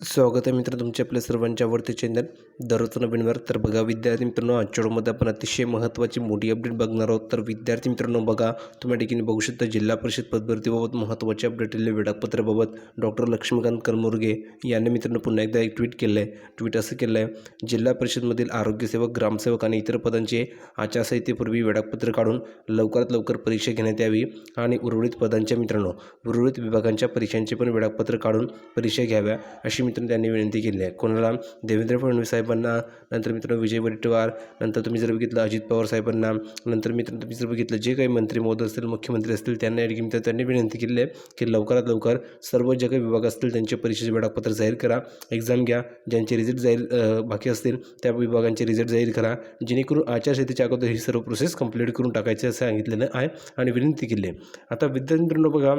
स्वागत आहे मित्र तुमच्या आपल्या सर्वांच्या आवडते चॅनल दररोज नवीन वर. तर बघा विद्यार्थी मित्रांनो आजच्या आपण अतिशय महत्त्वाची मोठी अपडेट बघणार आहोत. तर विद्यार्थी मित्रांनो बघा तुम्ही ठिकाणी बघू शकता जिल्हा परिषद पदभरतीबाबत महत्त्वाचे अपडेट दिले वेळापत्राबाबत डॉक्टर लक्ष्मीकांत करमुर्गे यांनी मित्रांनो पुन्हा एकदा एक ट्विट केलं आहे. ट्विट असं केलं आहे जिल्हा परिषदमधील आरोग्यसेवक ग्रामसेवक आणि इतर पदांचे आचारसंहितेपूर्वी वेळापत्र काढून लवकरात लवकर परीक्षा घेण्यात यावी आणि उर्वरित पदांच्या मित्रांनो उर्वरित विभागांच्या परीक्षांचे पण वेळापत्र काढून परीक्षा घ्याव्या अशी मित्रांनो त्यांनी विनंती केली आहे. कोणाला? देवेंद्र फडणवीस साहेबांना. नंतर मित्रांनो विजय वडेट्टीवार. नंतर तुम्ही जर बघितलं अजित पवार साहेबांना. नंतर मित्रांनो तुम्ही जर बघितलं जे काही मंत्री महोदय असतील मुख्यमंत्री असतील त्यांना या मित्र त्यांनी विनंती केली आहे की लवकरात लवकर सर्व जे काही विभाग असतील त्यांचे परीक्षेचे वेळापत्र जाहीर करा एक्झाम घ्या ज्यांचे रिझल्ट जाहीर बाकी असतील त्या विभागांचे रिझल्ट जाहीर करा जेणेकरून आचारसंहितेच्या अगोदर ही सर्व प्रोसेस कंप्लीट करून टाकायचे असं सांगितलेलं आहे आणि विनंती केली आहे. आता विद्यार्थी मित्रांनो बघा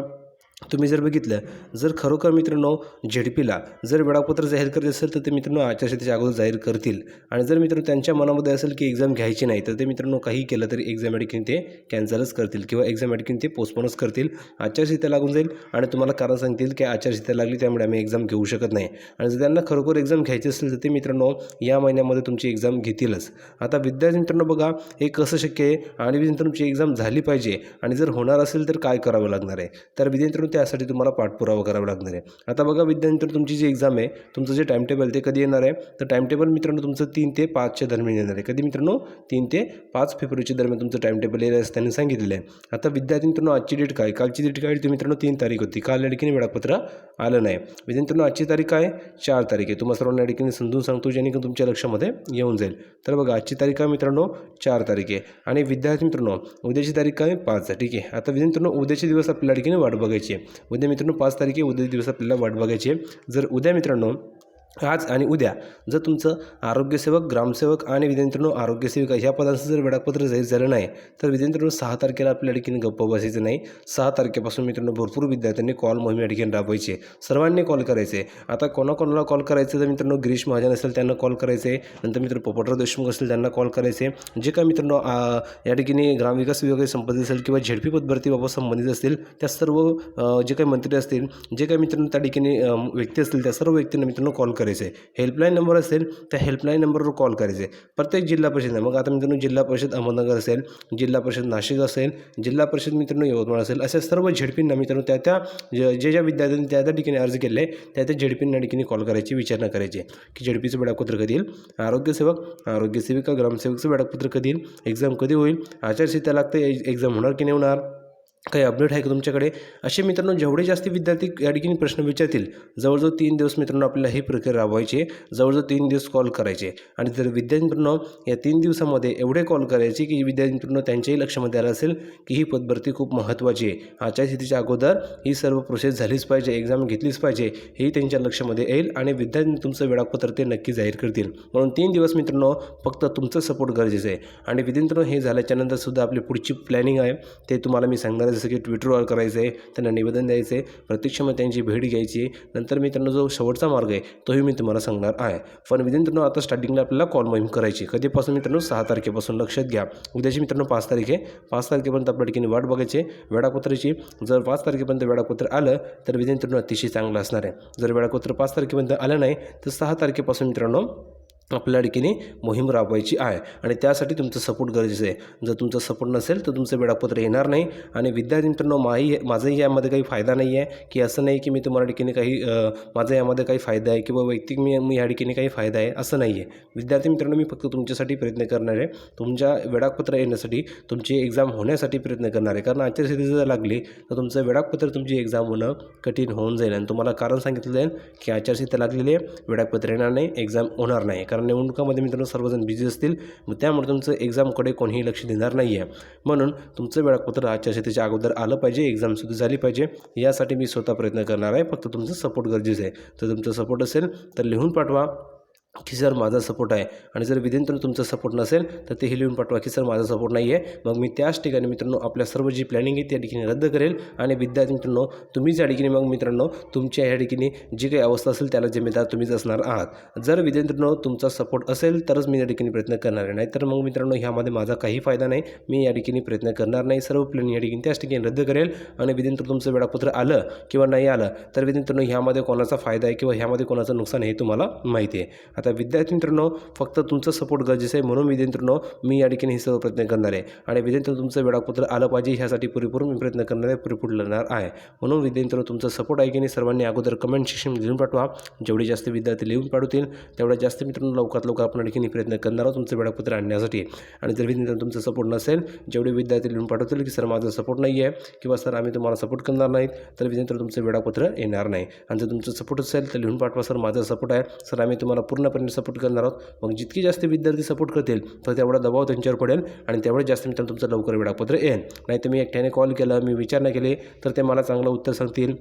तुम्ही जर बघितलं जर खरोखर मित्रांनो झेडपीला जर वेळापत्र जाहीर करायचं असेल तर ते मित्रांनो आचारसंहितेच्या अगोदर जाहीर करतील. आणि जर मित्रांनो त्यांच्या मनामध्ये असेल की एक्झाम घ्यायची नाही तर ते मित्रांनो काही केलं तरी एक्झाम या ते कॅन्सलच करतील किंवा एक्झाम या ते पोस्टपोनच करतील. आचारसंहिता लागून जाईल आणि तुम्हाला कारण सांगतील की आचारसंहिता लागली त्यामुळे आम्ही एक्झाम घेऊ शकत नाही. आणि जर त्यांना खरोखर एक्झाम घ्यायची असेल तर ते मित्रांनो या महिन्यामध्ये तुमची एक्झाम घेतीलच. आता विद्यार्थी मित्रांनो बघा हे कसं शक्य आहे? आणि तुमची एक्झाम झाली पाहिजे. आणि जर होणार असेल तर काय करावं लागणार आहे? तर विद्यार्थी त्यासाठी तुम्हाला पाठपुरावा करावा लागणार आहे. आता बघा विद्यानंतर तुमची जी एक्झाम आहे तुमचं जे टाईमटेबल ते कधी येणार आहे? तर टाईमटेबल मित्रांनो तुमचं तीन ते पाचच्या दरम्यान येणार आहे. कधी मित्रांनो? तीन ते पाच फेब्रुवारीच्या दरम्यान तुमचं टाईमटेबल येईल असं त्यांनी सांगितलेलं आहे. आता विद्यार्थी मित्रांनो आजची डेट काय? कालची डेट काय? होती मित्रांनो तीन तारीख होती. काल या वेळापत्र आलं नाही. विद्यार्थी मित्रांनो आजची तारीख काय? चार तारीख आहे. तुम्हाला सर्वांना या समजून सांगतो जेणेकरून तुमच्या लक्षामध्ये येऊन जाईल. तर बघा आजची तारीख काय मित्रांनो? चार तारीख आहे. आणि विद्यार्थी मित्रांनो उद्याची तारीख काय? पाच. आहे ठीक आहे. आता विद्यार्थी मित्रांनो उद्याचे दिवस आपल्या ठिकाणी वाट बघायची आहे उद्या मित्रांनो पाच तारीख आहे. उद्या दिवस आपल्याला वाट बघायची आहे. जर उद्या मित्रांनो आज आणि उद्या जर तुमचं आरोग्यसेवक ग्रामसेवक आणि विद्यार्थ्यांनो आरोग्यसेविका ह्या पदांचं जर वेळापत्र जाहीर झालं नाही तर विद्यार्थ्यांनो सहा तारखेला आपल्या ठिकाणी गप्प बसायचं नाही. सहा तारखेपासून मित्रांनो भरपूर विद्यार्थ्यांनी कॉल मोहीम या ठिकाणी राबवायचे. सर्वांनी कॉल करायचे. आता कोणाकोणाला कॉल करायचं तर मित्रांनो गिरीश महाजन असेल त्यांना कॉल करायचे. नंतर मित्र पोपटराव देशमुख असेल त्यांना कॉल करायचे. जे काय मित्रांनो या ठिकाणी ग्रामविकास विभाग संबंधित असेल किंवा झेडपी पदभरतीबाबत संबंधित असतील त्या सर्व जे काही मंत्री असतील जे काही मित्रांनो त्या ठिकाणी व्यक्ती असतील त्या सर्व व्यक्तींना मित्रांनो कॉल करायचे. हेल्पलाईन नंबर असेल त्या हेल्पलाईन नंबरवर कॉल करायचे प्रत्येक जिल्हा परिषद मग आता मित्रांनो जिल्हा परिषद अहमदनगर असेल जिल्हा परिषद नाशिक असेल जिल्हा परिषद मित्रांनो यवतमाळ असेल अशा सर्व झेडपींना मित्रांनो त्या त्या ज- जे ज्या विद्यार्थ्यांनी त्या त्या ठिकाणी अर्ज केले त्या त्या झेडपींना ठिकाणी कॉल करायची विचारणा करायची. की झेडपीचं वेळापत्र कधी येईल? आरोग्यसेवक आरोग्यसेविका ग्रामसेवकचं वेळापत्र कधी येईल? एक्झाम कधी होईल? आचारसंहिता लागते एक्झाम होणार की नाही होणार? काही अपडेट आहे का तुमच्याकडे? असे मित्रांनो जेवढे जास्त विद्यार्थी या ठिकाणी प्रश्न विचारतील जवळजवळ तीन दिवस मित्रांनो आपल्याला ही प्रक्रिया राबवायची जवळजवळ तीन दिवस कॉल करायचे आणि जर विद्यार्थी मित्रांनो या तीन दिवसामध्ये एवढे कॉल करायचे की विद्यार्थी मित्रांनो त्यांच्याही लक्षामध्ये आलं असेल की ही पदभरती खूप महत्त्वाची आहे. आचारसंहितेच्या अगोदर ही सर्व प्रोसेस झालीच पाहिजे एक्झाम घेतलीच पाहिजे हे त्यांच्या लक्षामध्ये येईल आणि विद्यार्थी तुमचं वेळापत्र ते नक्की जाहीर करतील. म्हणून तीन दिवस मित्रांनो फक्त तुमचं सपोर्ट गरजेचं आहे. आणि विद्यार्थी हे झाल्याच्यानंतर सुद्धा आपली पुढची प्लॅनिंग आहे ते तुम्हाला मी सांगणार जसं की ट्विटरवर करायचं आहे त्यांना निवेदन द्यायचं आहे प्रत्यक्षामध्ये त्यांची भेट घ्यायची आहे. नंतर मित्रांनो जो शेवटचा मार्ग आहे तोही मी तुम्हाला सांगणार आहे. पण मित्रांनो आता स्टार्टिंगला आपल्याला कॉल मोहीम करायची कधीपासून मित्रांनो? सहा तारखेपासून. लक्षात घ्या. उद्याची मित्रांनो पाच तारीख आहे. पाच तारखेपर्यंत आपल्या ठिकाणी वाट बघायची वेळापत्राची. जर पाच तारखेपर्यंत वेळापत्र आलं तर मित्रांनो अतिशय चांगलं असणार आहे. जर वेळापत्र पाच तारखेपर्यंत आलं नाही तर सहा तारखेपासून मित्रांनो आपल्या ठिकाणी मोहीम राबवायची आहे. आणि त्यासाठी तुमचं सपोर्ट गरजेचं आहे. जर तुमचं सपोर्ट नसेल तर तुमचं वेळापत्र येणार नाही. आणि विद्यार्थी मित्रांनो माही माझाही यामध्ये काही फायदा नाही आहे. की असं नाही की मी तुम्हाला ठिकाणी काही माझा यामध्ये काही फायदा आहे किंवा वैयक्तिक मी मी या ठिकाणी काही फायदा आहे असं नाही आहे. विद्यार्थी मित्रांनो मी फक्त तुमच्यासाठी प्रयत्न करणार आहे. तुमच्या वेळापत्र येण्यासाठी तुमची एक्झाम होण्यासाठी प्रयत्न करणार आहे. कारण आचारसंहिता जर लागली तर तुमचं वेळापत्र तुमची एक्झाम होणं कठीण होऊन जाईल. आणि तुम्हाला कारण सांगितलं जाईल की आचारसंहिता लागलेली आहे. वेळापत्र येणार नाही एक्झाम होणार नाही. कारण निवडणुकामध्ये मित्रांनो सर्वजण बिझी असतील. मग त्यामुळे तुमचं एक्झामकडे कोणीही लक्ष देणार नाही आहे म्हणून तुमचं वेळापत्र आचारसंहितेच्या अगोदर आलं पाहिजे एक्झाम सुद्धा झाली पाहिजे. यासाठी मी स्वतः प्रयत्न करणार आहे. फक्त तुमचं सपोर्ट गरजेचं आहे. तर तुमचं सपोर्ट असेल तर लिहून पाठवा. की सर माझा सपोर्ट आहे. आणि जर विद्यार्थ्यांनो तुमचा सपोर्ट नसेल तर ते लिहून पाठवा की सर माझा सपोर्ट नाही आहे मग मी त्याच ठिकाणी मित्रांनो आपल्या सर्व जी प्लॅनिंग आहे त्या ठिकाणी रद्द करेल. आणि विद्यार्थी मित्रांनो तुम्हीच या ठिकाणी मग मित्रांनो तुमच्या ह्या ठिकाणी जी काही अवस्था असेल त्याला जिम्मेदार तुम्हीच असणार आहात. जर विद्यार्थ्यांनो तुमचा सपोर्ट असेल तरच मी या ठिकाणी प्रयत्न करणार आहे. नाहीतर मग मित्रांनो ह्यामध्ये माझा काही फायदा नाही. मी या ठिकाणी प्रयत्न करणार नाही. सर्व प्लॅनिंग या ठिकाणी त्याच ठिकाणी रद्द करेल. आणि विद्यार्थी तुमचं वेळापत्र आलं किंवा नाही आलं तर विद्यार्थ्यांनो ह्यामध्ये कोणाचा फायदा आहे किंवा ह्यामध्ये कोणाचं नुकसान हे तुम्हाला माहिती आहे. आता विद्यार्थी मित्रांनो फक्त तुमचं सपोर्ट गरजेचं आहे. म्हणून विद्यार्थ्यांनो मी या ठिकाणी हे सर्व प्रयत्न करणार आहे. आणि विद्यार्थी तुमचं वेळापत्र आलं पाहिजे ह्यासाठी पुरेपूर मी प्रयत्न करणार आहे पुरेपूर लढणार आहे. म्हणून विद्यार्थ्यांनो तुमचं सपोर्ट आहे की नाही सर्वांनी अगोदर कमेंट सेक्शन लिहून पाठवा. जेवढे जास्त विद्यार्थी लिहून पाठवतील तेवढ्या जास्त मित्रांनो लवकरात लवकर आपण ठिकाणी प्रयत्न करणार आहोत तुमचं वेळापत्र आणण्यासाठी. आणि जर विद्यार्थ्यांनो तुमचं सपोर्ट नसेल जेवढे विद्यार्थी लिहून पाठवतील की सर माझा सपोर्ट नाही आहे किंवा सर आम्ही तुम्हाला सपोर्ट करणार नाहीत तर विद्यार्थी तुमचं वेळापत्र येणार नाही. आणि जर तुमचं सपोर्ट असेल तर लिहून पाठवा सर माझा सपोर्ट आहे. सर आम्ही तुम्हाला पूर्ण पूर्णपणे सपोर्ट करणार आहोत. मग जितकी जास्त विद्यार्थी सपोर्ट करतील तर तेवढा दबाव त्यांच्यावर पडेल आणि तेवढे जास्त मित्रांनो तुमचं लवकर वेळापत्र येईल. नाही तर मी एकट्याने कॉल केला मी विचार नाही केले तर ते मला चांगलं उत्तर सांगतील.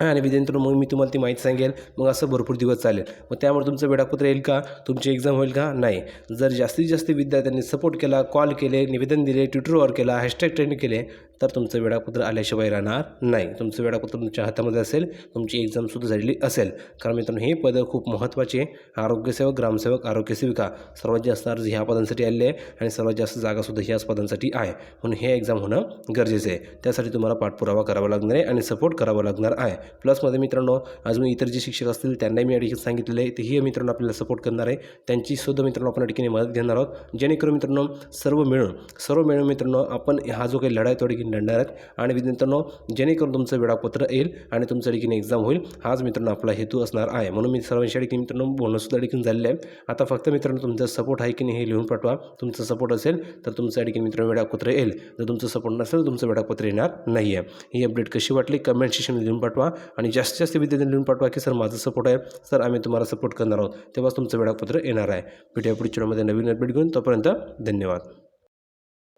आणि विद्यार्थी मग मी तुम्हाला ती माहिती सांगेल. मग असं भरपूर दिवस चालेल. मग त्यामुळे तुमचं वेळापत्र येईल का? तुमची एक्झाम होईल का? नाही. जर जास्तीत जास्त विद्यार्थ्यांनी सपोर्ट केला कॉल केले निवेदन दिले ट्विटरवर केला हॅशटॅग ट्रेंड केले तर तुमचं वेळापत्र आल्याशिवाय राहणार नाही. तुमचं वेळापत्र तुमच्या हातामध्ये असेल तुमची एक्झामसुद्धा झालेली असेल. कारण मित्रांनो हे पदं खूप महत्त्वाचे आहे. आरोग्यसेवक ग्रामसेवक आरोग्यसेविका सर्वात जास्त अर्ज ह्या पदांसाठी आलेले आहे आणि सर्वात जास्त जागासुद्धा ह्याच पदांसाठी आहे. म्हणून हे एक्झाम होणं गरजेचं आहे. त्यासाठी तुम्हाला पाठपुरावा करावा लागणार आहे आणि सपोर्ट करावा लागणार आहे. प्लसमध्ये मित्रांनो अजून इतर जे शिक्षक असतील त्यांनाही मी या ठिकाणी सांगितलेलं आहे. तेही मित्रांनो आपल्याला सपोर्ट करणार आहे. त्यांची सुद्धा मित्रांनो आपण या ठिकाणी मदत घेणार आहोत. जेणेकरून मित्रांनो सर्व मिळून सर्व मिळून मित्रांनो आपण हा जो काही लढाई आहे तो देखील लढणार आहेत आणि विद्यार्थ्यांनो जेणेकरून तुमचं वेळापत्र येईल आणि तुमच्या देखील एक्झाम होईल. हाच मित्रांनो आपला हेतू असणार आहे. म्हणून मी सर्वांच्या देखील मित्रांनो बोनससुद्धा देखील झालेलं आहे आता फक्त मित्रांनो तुमचा सपोर्ट आहे की नाही हे लिहून पाठवा. तुमचा सपोर्ट असेल तर तुमच्या देखील मित्रांनो वेळापत्र येईल. जर तुमचं सपोर्ट नसेल तर तुमचं वेळापत्र येणार नाही आहे. ही अपडेट कशी वाटली? कमेंट सेक्शनमध्ये लिहून पाठवा. आणि जास्तीत जास्त विद्यार्थ्यांनी लिहून पाठवा की सर माझा सपोर्ट आहे. सर आम्ही तुम्हाला सपोर्ट करणार आहोत. तेव्हाच तुमचं वेळापत्र येणार आहे. भेटूया पुढच्या नवीन अपडेट घेऊन. तोपर्यंत धन्यवाद.